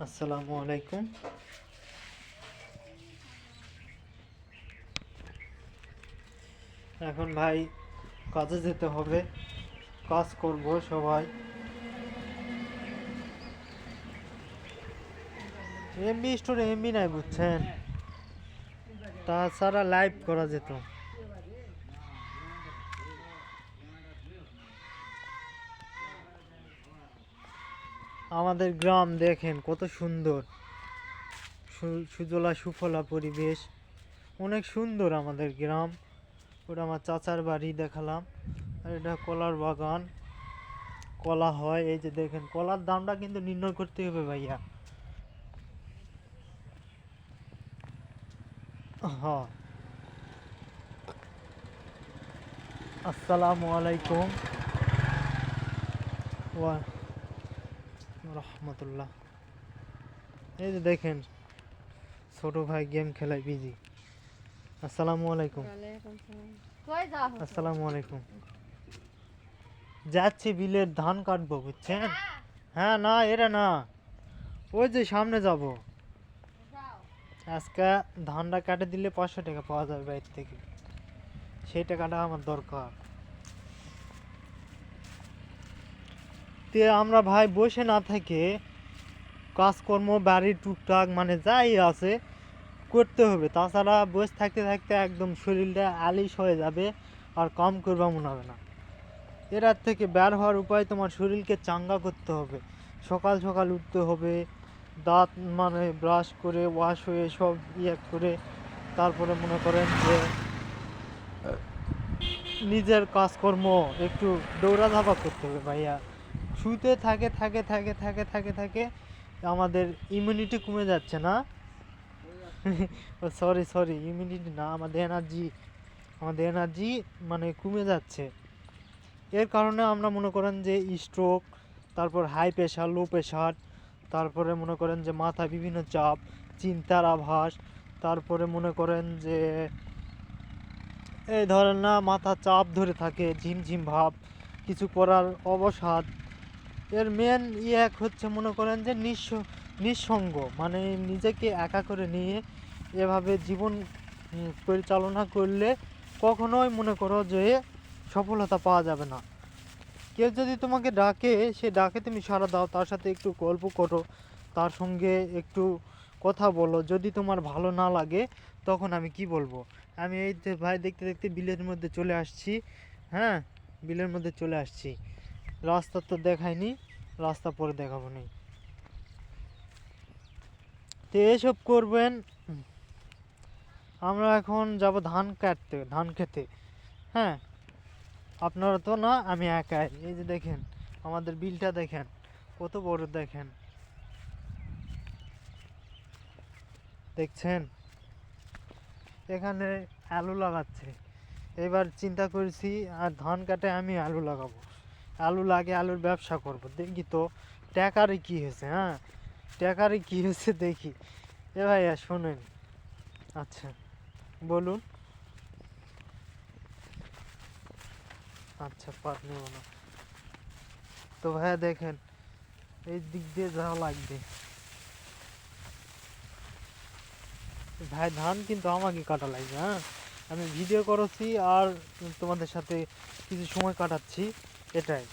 আসসালামু আলাইকুম। এখন ভাই কাজে যেতে হবে, কাজ করব সবাই। এমবি স্টোরে এমবি নাই বুঝছেন? তাছাড়া লাইভ করা যেত। আমাদের গ্রাম দেখেন কত সুন্দর। সুজলা সুফলা পরিবেশ। অনেক সুন্দর আমাদের গ্রাম। ওটা আমার চাচার বাড়ি দেখালাম। আর এটা কলার বাগান। কলা হয়, এই যে দেখেন, কলার দামটা কিন্তু নির্ণয় করতে হবে ভাইয়া। হ্যাঁ আসসালামু আলাইকুম। ওয়া রহমতুল্লাহ। এই যে দেখেন ছোট ভাই গেম খেলায় বিজি আসসালামু আলাইকুম? আসসালামু আলাইকুম। যাচ্ছি বিলের ধান কাটবো বুঝছেন? হ্যাঁ না এরা না। ওই যে সামনে যাব। আজকে ধানটা কাটে দিলে পাঁচশো টাকা পাওয়া যাবে বাইর থেকে। সেই টাকাটা আমার দরকার। তে আমরা ভাই বসে না থেকে কাজকর্ম বাড়ির টুকটাক মানে যাই আছে, করতে হবে। তাছাড়া বসে থাকতে থাকতে একদম শরীরটা আলিশ হয়ে যাবে, আর কম করবা মনে হবে না। এরার থেকে বের হওয়ার উপায় তোমার শরীরকে চাঙ্গা করতে হবে। সকাল সকাল উঠতে হবে, দাঁত মানে ব্রাশ করে ওয়াশ হয়ে সব ইয়ে করে, তারপরে মনে করেন যে নিজের কাজকর্ম একটু দৌড়াধাপা করতে হবে ভাইয়া। শুতে থাকে থাকে থাকে থাকে থাকে থাকে, আমাদের ইমিউনিটি কমে যাচ্ছে না? সরি সরি ইমিউনিটি না, আমাদের এনার্জি আমাদের এনার্জি মানে কমে যাচ্ছে। এর কারণে আমরা মনে করেন যে স্ট্রোক তারপর হাই প্রেশার লো প্রেশার তারপরে মনে করেন যে মাথা বিভিন্ন চাপ, চিন্তার আভাস, তারপরে মনে করেন যে এই ধরেন না, মাথা চাপ ধরে থাকে, ঝিমঝিম ভাব, কিছু করার অবসাদ এর মেন ইয়ে এক হচ্ছে, মনে করেন যে নিঃস, নিঃসঙ্গ। মানে নিজেকে একা করে নিয়ে এভাবে জীবন পরিচালনা করলে কখনোই মনে করো যে সফলতা পাওয়া যাবে না। কেউ যদি তোমাকে ডাকে, সে ডাকে তুমি সাড়া দাও, তার সাথে একটু গল্প করো, তার সঙ্গে একটু কথা বলো। যদি তোমার ভালো না লাগে, তখন আমি কি বলব? আমি এই ভাই দেখতে দেখতে বিলের মধ্যে চলে আসছি হ্যাঁ? বিলের মধ্যে চলে আসছি। রাস্তা তো দেখায়নি রাস্তা পরে দেখাবো নি। তো এসব করবেন, আমরা এখন যাব ধান কাটতে, ধান খেতে। হ্যাঁ আপনারা তো না, আমি একাই এই যে দেখেন, আমাদের বিলটা দেখেন, কত বড় দেখেন। দেখছেন? এখানে আলু লাগাচ্ছে। এবার চিন্তা করেছি, আর ধান কাটে আমি আলু লাগাবো। আলু লাগে, আলুর ব্যবসা করব। দেখি তো ট্যাকারে কি হয়েছে হ্যাঁ? ট্যাকারে কি হয়েছে দেখি। এ ভাইয়া, শোনেন। আচ্ছা বলুন। আচ্ছা পাট নেব না। তো ভাইয়া, দেখেন, এই দিক দিয়ে যাওয়া লাগবে। ভাই, ধান কিন্তু আমাকে কাটা লাগবে হ্যাঁ? আমি ভিডিও করেছি আর তোমাদের সাথে কিছু সময় কাটাচ্ছি। এটাই।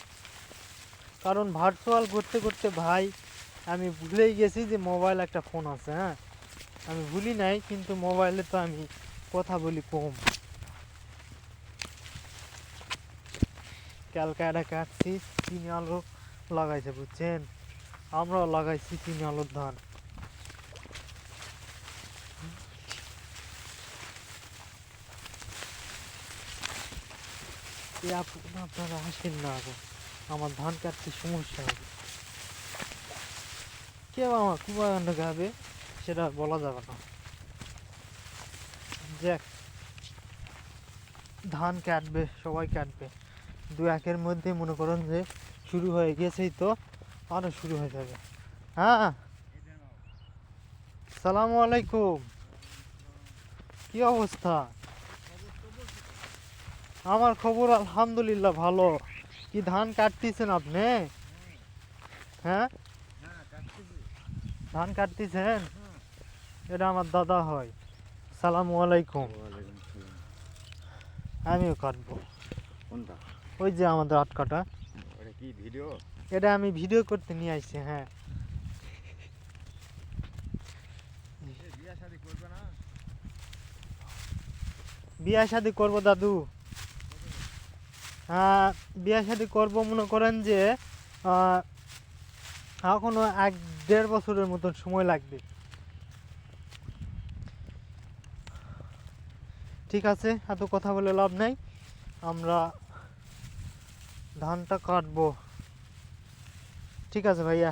কারণ ভার্চুয়াল করতে করতে ভাই, আমি ভুলেই গেছি যে মোবাইল একটা ফোন আছে হ্যাঁ? আমি ভুলি নাই, কিন্তু মোবাইলে তো আমি কথা বলি কম। ক্যালকাটা কাটছি চিনি আলু লাগাইছে, বুঝছেন? আমরাও লাগাইছি চিনি আলুর ধান। আপনারা আসেন না গো আমার ধান কাটতে সমস্যা হবে। কেউ আমার কুমাকাণ্ড গাবে? সেটা বলা যাবে না। যাক। ধান কাটবে, সবাই কাটবে। দু একের মধ্যে মনে করেন যে শুরু হয়ে গেছেই তো আরও শুরু হয়ে যাবে। হ্যাঁ? সালামু আলাইকুম। কি অবস্থা? আমার খবর আলহামদুলিল্লাহ ভালো। কি ধান কাটতেছেন আপনি? হ্যাঁ? ধান কাটতেছেন? এটা আমার দাদা হয়। সালামু আলাইকুম। আমিও কাটবো। কোনটা? ওই যে আমাদের আট কাটা। কি ভিডিও? এটা আমি ভিডিও করতে নিয়ে আসছি হ্যাঁ। বিয়া শাদি করবে দাদু। বিয়া শাদি করব মনে করেন যে এখনও এক দেড় বছরের মতন সময় লাগবে। ঠিক আছে, এত কথা বলে লাভ নাই। আমরা ধানটা কাটবো। ঠিক আছে ভাইয়া।